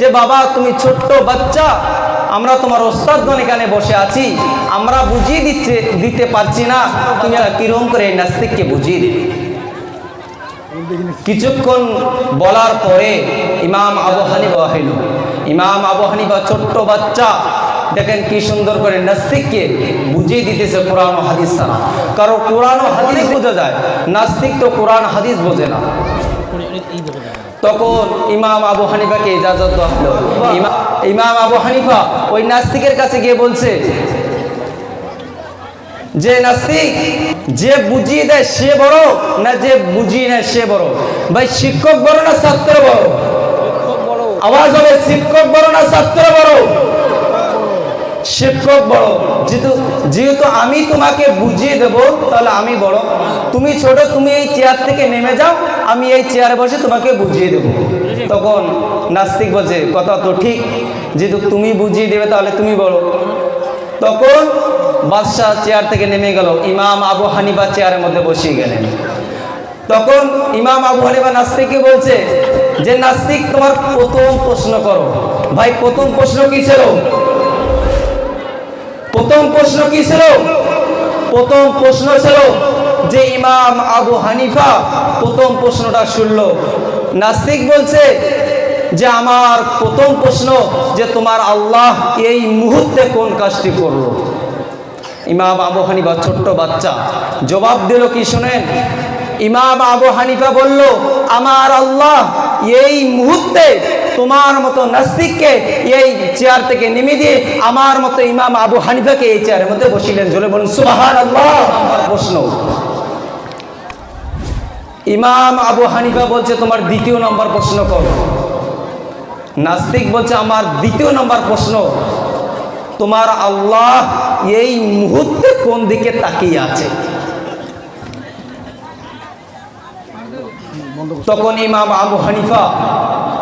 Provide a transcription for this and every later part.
যে বাবা, তুমি ছোট্ট বাচ্চা, আমরা তোমার ওস্তাদগণ এখানে বসে আছি, আমরা বুঝিয়ে দিচ্ছে দিতে পারছি না। তুমি কিরম করে এই নাস্তিককে বুঝিয়ে দিবে কিছুক্ষণ বলার পরে ইমাম আবু হানিফা হইল ইমাম আবু হানিফা ছোট্ট বাচ্চা, দেখেন কি সুন্দর করে নাস্তিককে বুঝিয়ে দিতেছে কোরআন হাদিস ছাড়া। কারণ কোরআন হাদিস বোঝা যায়, নাস্তিক তো কোরআন হাদিস বোঝে না। তখন ইমাম আবু হানিফাকে ইজাজত দেওয়া হলো। ইমাম আবু হানিফা ওই নাস্তিকের কাছে গিয়ে বলছে যে নাস্তিক যে বুঝিয়ে দেয় সে বড় না যে বুঝিয়ে নেয় সে বড়? ভাই শিক্ষক বড় না ছাত্র বড়। আওয়াজ হবে শিক্ষক বড় না ছাত্র বড়? শিক্ষক বড়। যেহেতু যেহেতু আমি তোমাকে বুঝিয়ে দেব, তাহলে আমি বড়। তুমি ছোট, তুমি এই চেয়ার থেকে নেমে যাও, আমি এই চেয়ারে বসে তোমাকে বুঝিয়ে দেব। তখন নাস্তিক বলছে, কথা তো ঠিক। যেহেতু তুমি বুঝিয়ে দেবে, তাহলে তুমি বড়। তখন বাদশাহ চেয়ার থেকে নেমে গেল। ইমাম আবু হানিফা চেয়ারের মধ্যে বসিয়ে গেলেন। তখন ইমাম আবু হানিফা নাস্তিককে বলছে, যে নাস্তিক, তোমার প্রথম প্রশ্ন করো। ভাই, প্রথম প্রশ্ন কি ছিল? প্রথম প্রশ্ন কি ছিল? প্রথম প্রশ্ন ছিল যে ইমাম আবু হানিফা প্রথম প্রশ্নটা শুনল। নাস্তিক বলছে যে আমার প্রথম প্রশ্ন যে তোমার আল্লাহ এই মুহূর্তে কোন কাজটি করল? ইমাম আবু হানিফা ছোট্ট বাচ্চা। জবাব দিল কি শোনেন? ইমাম আবু হানিফা বলল, আমার আল্লাহ এই মুহূর্তে তোমার মতো নাস্তিককে এই চেয়ার থেকে নেমে দিয়ে আমার মতো ইমাম আবু হানিফাকে এই চেয়ারের মধ্যে বসিলেন। জোরে বলুন সুবাহান প্রশ্ন। ইমাম আবু হানিফা বলছে, তোমার দ্বিতীয় নম্বর প্রশ্ন করো। নাস্তিক বলছে, আমার দ্বিতীয় নম্বর প্রশ্ন, তোমার আল্লাহ এই মুহূর্তে কোন দিকে তাকিয়ে আছে? তখন ইমাম আবু হানিফা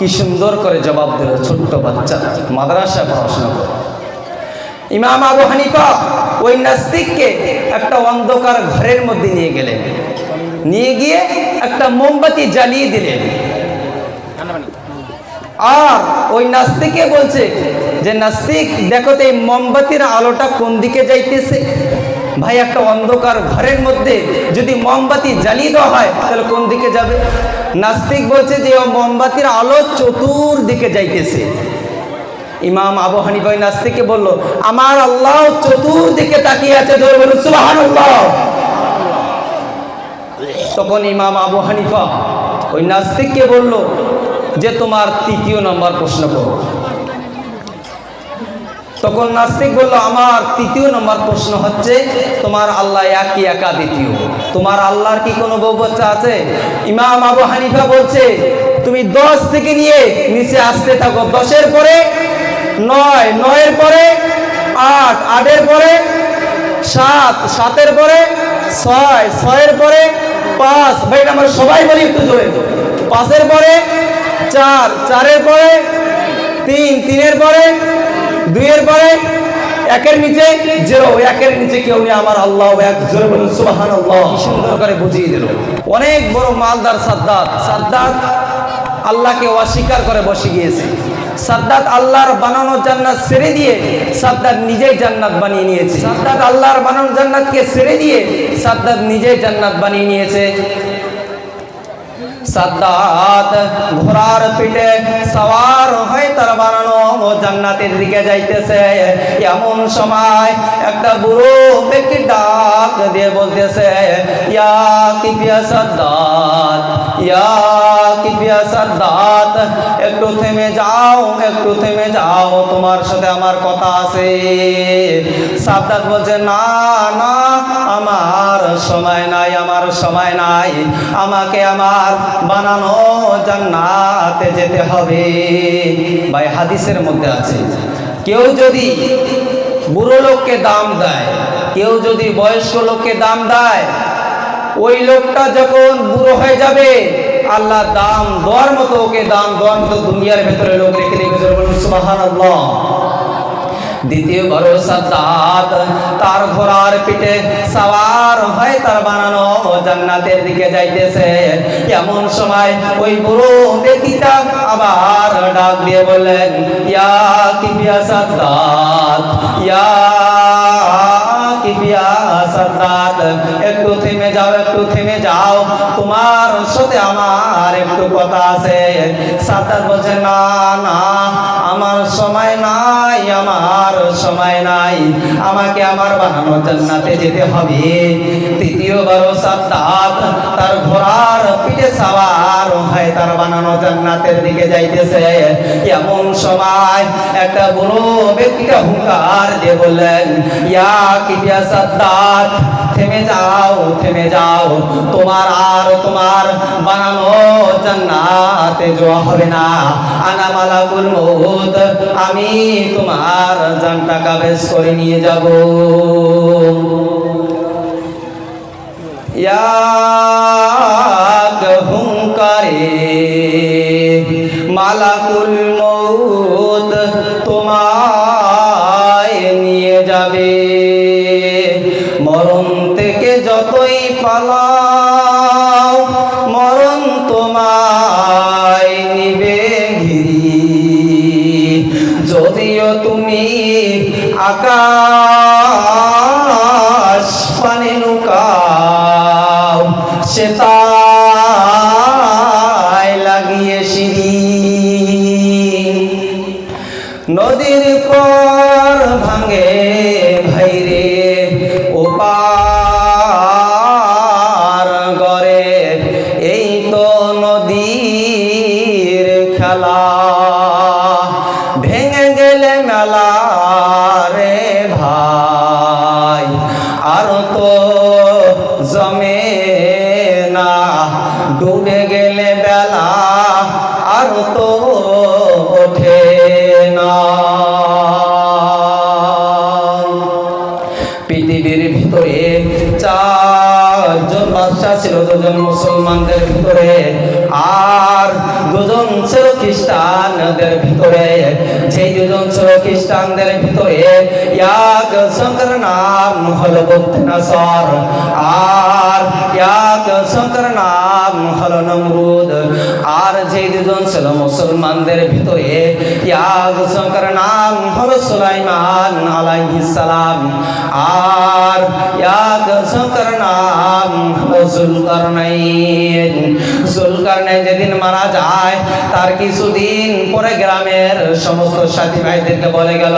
কি সুন্দর করে জবাব দিল ছোট্ট বাচ্চা। মাদ্রাসায় পড়াশোনা করে। ইমাম আবু হানিফা ওই নাস্তিককে একটা অন্ধকার ঘরের মধ্যে নিয়ে গেলেন। নিয়ে গিয়ে একটা মোমবাতি জ্বালিয়ে দিলেন। আর ওই নাস্তিকে বলছে যে, নাস্তিক, দেখো তো এই মোমবাতির আলোটা কোন দিকে যাইতেছে? ভাই, একটা অন্ধকার ঘরের মধ্যে যদি মোমবাতি জ্বালিয়ে দেওয়া হয়, তাহলে কোন দিকে যাবে? নাস্তিক বলছে যে মোমবাতির আলো চতুর্দিকে যাইতেছে। ইমাম আবু হানিফা ওই নাস্তিককে বলল, আমার আল্লাহ চতুর্দিকে তাকিয়ে আছে তখন ইমাম আবু হানিফা ওই নাস্তিককে বলল, যে তোমার তৃতীয় নম্বর প্রশ্ন করো। তখন নাস্তিক বলল, আমার তৃতীয় নম্বর প্রশ্ন হচ্ছে, তোমার আল্লাহ একই একা দ্বিতীয়। তোমার আল্লাহর কি কোনো বউ আছে? ইমাম আবু হানিফা বলছে, তুমি দশ থেকে নিয়ে নিচে আসতে থাকো। দশের পরে নয়, নয়ের পরে আট, আটের পরে সাত, সাতের পরে ছয়, ছয়ের পরে পাঁচ। ভাই আমরা সবাই বলি একটু জোরে। পাঁচের পরে চার, চারের পরে তিন, তিনের পরে দুইয়ের পরে, একের নিচে জিরো। একের নিচে কেউ নেই, আমার আল্লাহ। এক জোরে বলুন সুবাহান আল্লাহ সুন্দর করে বুঝিয়ে দিল। অনেক বড় মালদার সাদ্দাত। সাদ্দাত আল্লাহকে অস্বীকার করে বসে গিয়েছে। সাদ্দাত আল্লাহর বানানো জান্নাত ছেড়ে দিয়ে সাদ্দাত নিজেই জান্নাত বানিয়ে নিয়েছে। সাদ্দাত আল্লাহর বানানো জান্নাতকে ছেড়ে দিয়ে সাদ্দাত নিজেই জান্নাত বানিয়ে নিয়েছে। সাদ্দাত ঘোড়ার পিঠে সওয়ার হয়ে তার বানানো ও জান্নাতের দিকে যাইতেছে। এমন সময় একটা বুড়ো ব্যক্তি ডাক দিয়ে বলতেছে, ইয়া কিপিয়া সাদ্দাত, ইয়া কিপিয়া সাদ্দাত একটু থেমে যাও, একটু থেমে যাও, তোমার সাথে আমার কথা আছে। সাদ্দাত বলছে, না না, আমার সময় নাই, আমার সময় নাই। আমাকে আমার বানানো জান্নাতে যেতে হবে। ভাই, হাদিসের মধ্যে আছে, কেউ যদি বুড়ো লোককে দাম দেয়, কেউ যদি বয়স্ক লোককে দাম দেয়, ওই লোকটা যখন বুড়ো হয়ে যাবে আল্লাহ দাম দেওয়ার মতো ওকে দাম দেওয়ার মতো দুনিয়ার ভেতরে লোক রেখে দেবে দ্বিতীয় বড় সাদ্দাত তার ঘোড়ার পিঠে হয় তার বানানো, জান্নাতের দিকে যাইতেছে। এমন সময় ওই বুড়ো ব্যক্তিটা আবার ডাক দিয়ে বললেন, ইয়া সাদ্দাত ইয়া সাদ্দাত একটু থেমে যাও একটু থেমে যাও তোমার সাথে আমার একটু কথা আছে সাদ্দাত বলছে না না আমার সময় নাই, আমার সময় নাই। আমাকে আমার বানানো জান্নাতে যেতে হবে। তৃতীয়বার সাদ্দাত তার ঘোড়ার পিঠে সাওয়ার হয়, তার বানানো জান্নাতের দিকে যাইতেছে। এমন সময় একটা বুড়ো ব্যক্তিটা হুঙ্কার দিয়ে বললেন, ইয়া কিবিয়া সাদ্দাত, থেমে যাও থেমে যাও। তোমার আর তোমার বানানো জান্নাতে যাওয়া হবে না। আনা মালাকুল মউত আমি তোমার জানটা কাবেজ করে নিয়ে যাব। ইয়াক হুঙ্কারে মালাকুল মউত তোমায় নিয়ে যাবে। মরণ থেকে যতই পালাও, মরণ তোমায় নদীর পর ভাঙে ভাইরে ওপার গড়ে, এই তো নদীর খেলা। ভেঙে গেলে মেলা রে ভাই, আর তো জমে না। ডুবে গেলে বেলা, আর তো ওঠে মুসলমানদের ভিতরে আর দুজন ছিল খ্রিস্টানদের ভিতরে। সেই দুজন ছিল খ্রিস্টানদের ভিতরে আর নাম হলো নমরুদ। আর যেই দুজন ছিল মুসলমানদের ভিতরে নাম হলো সুলাইমান সালাম। আর নাম হলো জুলকারনাইন। জুলকারনাইন যেদিন মারা যায়, তার কিছুদিন পরে গ্রামের সমস্ত সাথী ভাইদেরকে বলে গেল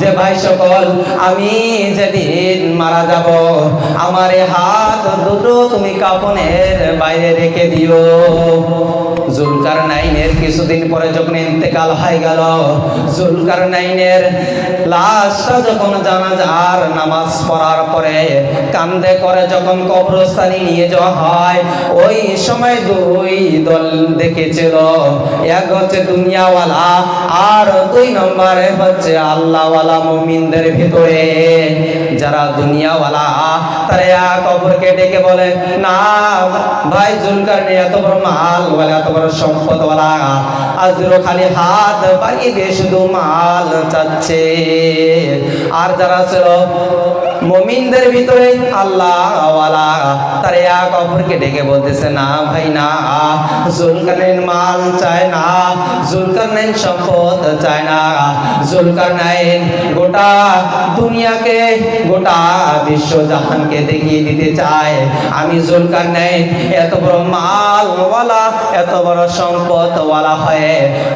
যে, ভাই সকল আমি যেদিন মারা যাব আমার হাত দুটো তুমি কাপনের বাইরে রেখে দিও। জুলকার নাইনের কিছুদিন পরে যখন ইন্তেকাল হয়ে গেল, জুলকার নাইনের লাশটা যখন জানাজার নামাজ পড়ার পরে কান্দে করে যখন কবরস্থানে নিয়ে যাওয়া হয়, ওই সময় দুই দল দেখেছিল। এক হচ্ছে দুনিয়াওয়ালা আর দুই নম্বরে হচ্ছে আল্লাহওয়ালা মুমিনদের ভিতরে। যারা দুনিয়াওয়ালা, তারা এক অপরকে ডেকে বলে, না, ভাই, জুলকার এত বড় মাল বলে, এত বড় সম্পদ ওয়ালা আজরো খালি হাত বাড়িয়ে দিয়ে শুধু মাল চাচ্ছে। আর যারা ছিল মমিনদের ভিতরে আল্লাহ তার এক অপরকে ডেকে বলতেছে, না ভাই, না। জুলকারনাইন মাল চায় না। জুলকারনাইন সম্পদ চায় না। জুলকারনাইন গোটা দুনিয়াকে, গোটা বিশ্ব জাহানকে দেখিয়ে দিতে চায়। আমি জুলকারনাইন এত বড় মালওয়ালা, এত বড় সম্পদওয়ালা হয়ে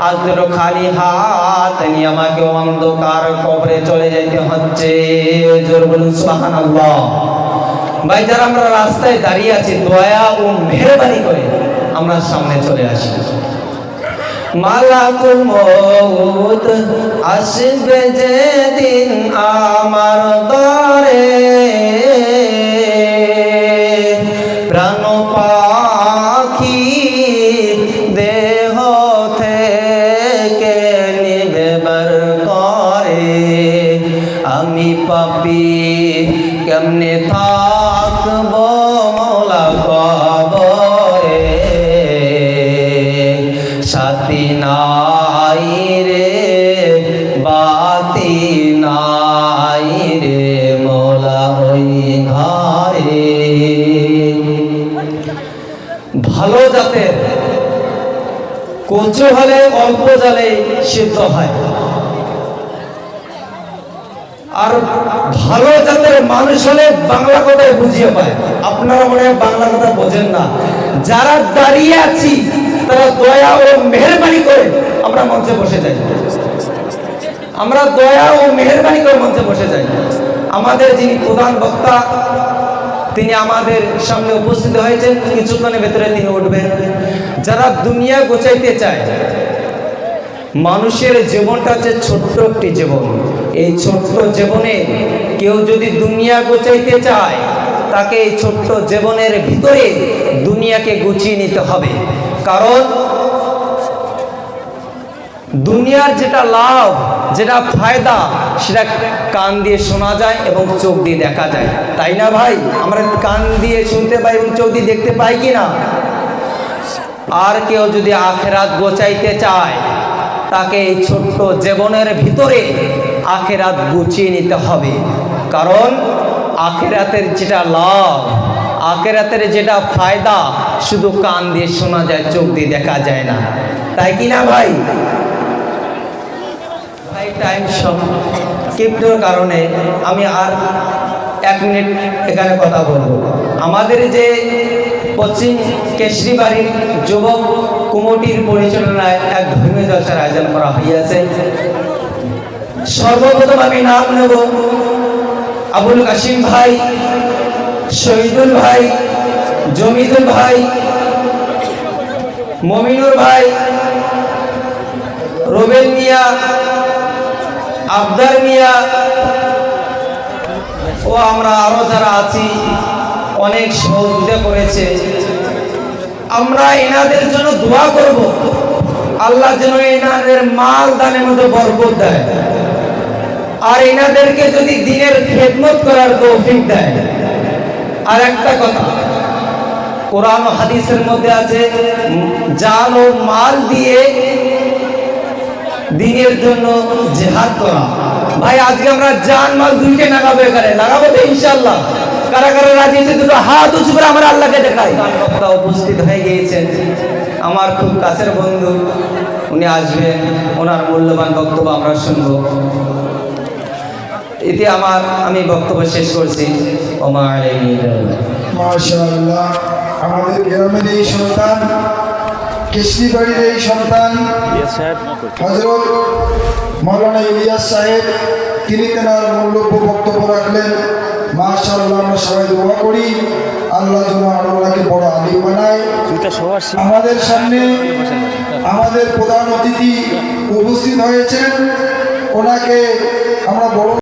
আজ দুটো খালি হাত নিয়ে আমাকে অন্ধকার কবরে চলে যেতে হচ্ছে। জোর বলুন সুবহানাল্লাহ। ভাই, যারা আমরা রাস্তায় দাঁড়িয়ে আছি, দয়া ও মেহরবানি করে আমরা সামনে চলে আসি। মৌত আসবে যেদিন আমার দরে। প্রাণ কচু হলে অল্প জালে সিদ্ধ হয়। আর ভালো জাতের মানুষ হলে বাংলা কথায় বুঝিয়ে পায়। আপনারা মনে হয় বাংলা কথা বোঝেন না। যারা দাঁড়িয়ে আছি, তারা দয়া ও মেহরবানি করে আমরা মঞ্চে বসে যাই। আমরা দয়া ও মেহরবানি করে মঞ্চে বসে যাই। আমাদের যিনি প্রধান বক্তা, তিনি আমাদের সামনে উপস্থিত হয়েছেন। কিছুক্ষণের ভেতরে তিনি উঠবেন। যারা দুনিয়া গোছাইতে চায়, মানুষের জীবনটা হচ্ছে ছোট্ট একটি জীবন। এই ছোট্ট জীবনে কেউ যদি দুনিয়া গোছাইতে চায়, তাকে এই ছোট্ট জীবনের ভিতরে দুনিয়াকে গুছিয়ে নিতে হবে। কারণ, দুনিয়ার যেটা লাভ, যেটা ফায়দা, সেটা কান দিয়ে শোনা যায় এবং চোখ দিয়ে দেখা যায়। তাই না ভাই? আমরা কান দিয়ে শুনতে পাই এবং চোখ দিয়ে দেখতে পাই কি না আর কেউ যদি আখেরাত গোচাইতে চায়, তাকে এই ছোট্ট জীবনের ভিতরে আখেরাত গুছিয়ে নিতে হবে। কারণ আখেরাতের যেটা লাভ, আখেরাতের যেটা ফায়দা, শুধু কান দিয়ে শোনা যায়, চোখ দিয়ে দেখা যায় না। তাই কি না ভাই? ভাই টাইম সব কিপ্টোর কারণে আমি আর এক মিনিট এখানে কথা বলব। আমাদের যে পশ্চিম কেশরি বাড়ির যুবক কুমটির পরিচালনায় এক ধর্মীয় জলসার আয়োজন করা হইয়াছে। সর্বপ্রথম আমি নাম নেব আবুল কাসিম ভাই, শহীদুল ভাই, জমিদুল ভাই, মমিনুর ভাই, রোবেল মিয়া, আবদার মিয়া ও আমরা আরও যারা আছি অনেক সহযোগিতা করেছে আমরা এনাদের জন্য দোয়া করব। আল্লাহ যেন এনাদের মাল দানের মধ্যে বরকত দেয়। আর এনাদেরকে যদি দিনের খেদমত করার তৌফিক দেয়। আর একটা কথা, কোরআন হাদিসের মধ্যে আছে, জাল ও মাল দিয়ে দিনের জন্য জেহাদ করা। ভাই, আজকে আমরা জান মাল দুইটা লাগাবো এখানে। লাগাবো তো ইনশাল্লাহ কারা কারা রাজি আছে দুটো হাত উঁচু করে আমরা আল্লাহকে দেখাই। উপস্থিত হয়ে গিয়েছেন। আমার খুব কাছের বন্ধু উনি আসবেন ওনার মূল্যবান বক্তব্য আমরা শুনব। এতে আমার আমি বক্তব্য শেষ করছি। ওমা মাশাআল্লাহ আমাদের গ্রামের এই সন্তান কৃষ্ণি বাড়ির এই সন্তান হজরত মৌলানা ইলিয়াস সাহেব তিনি তেনার মূল্যব্য বক্তব্য রাখলেন। মাশাআল্লাহ আমরা সবাই দোয়া করি। আল্লাহ যেন আল্লাহকে বড় বানায়। আমাদের সামনে আমাদের প্রধান অতিথি উপস্থিত হয়েছেন। ওনাকে আমরা বড়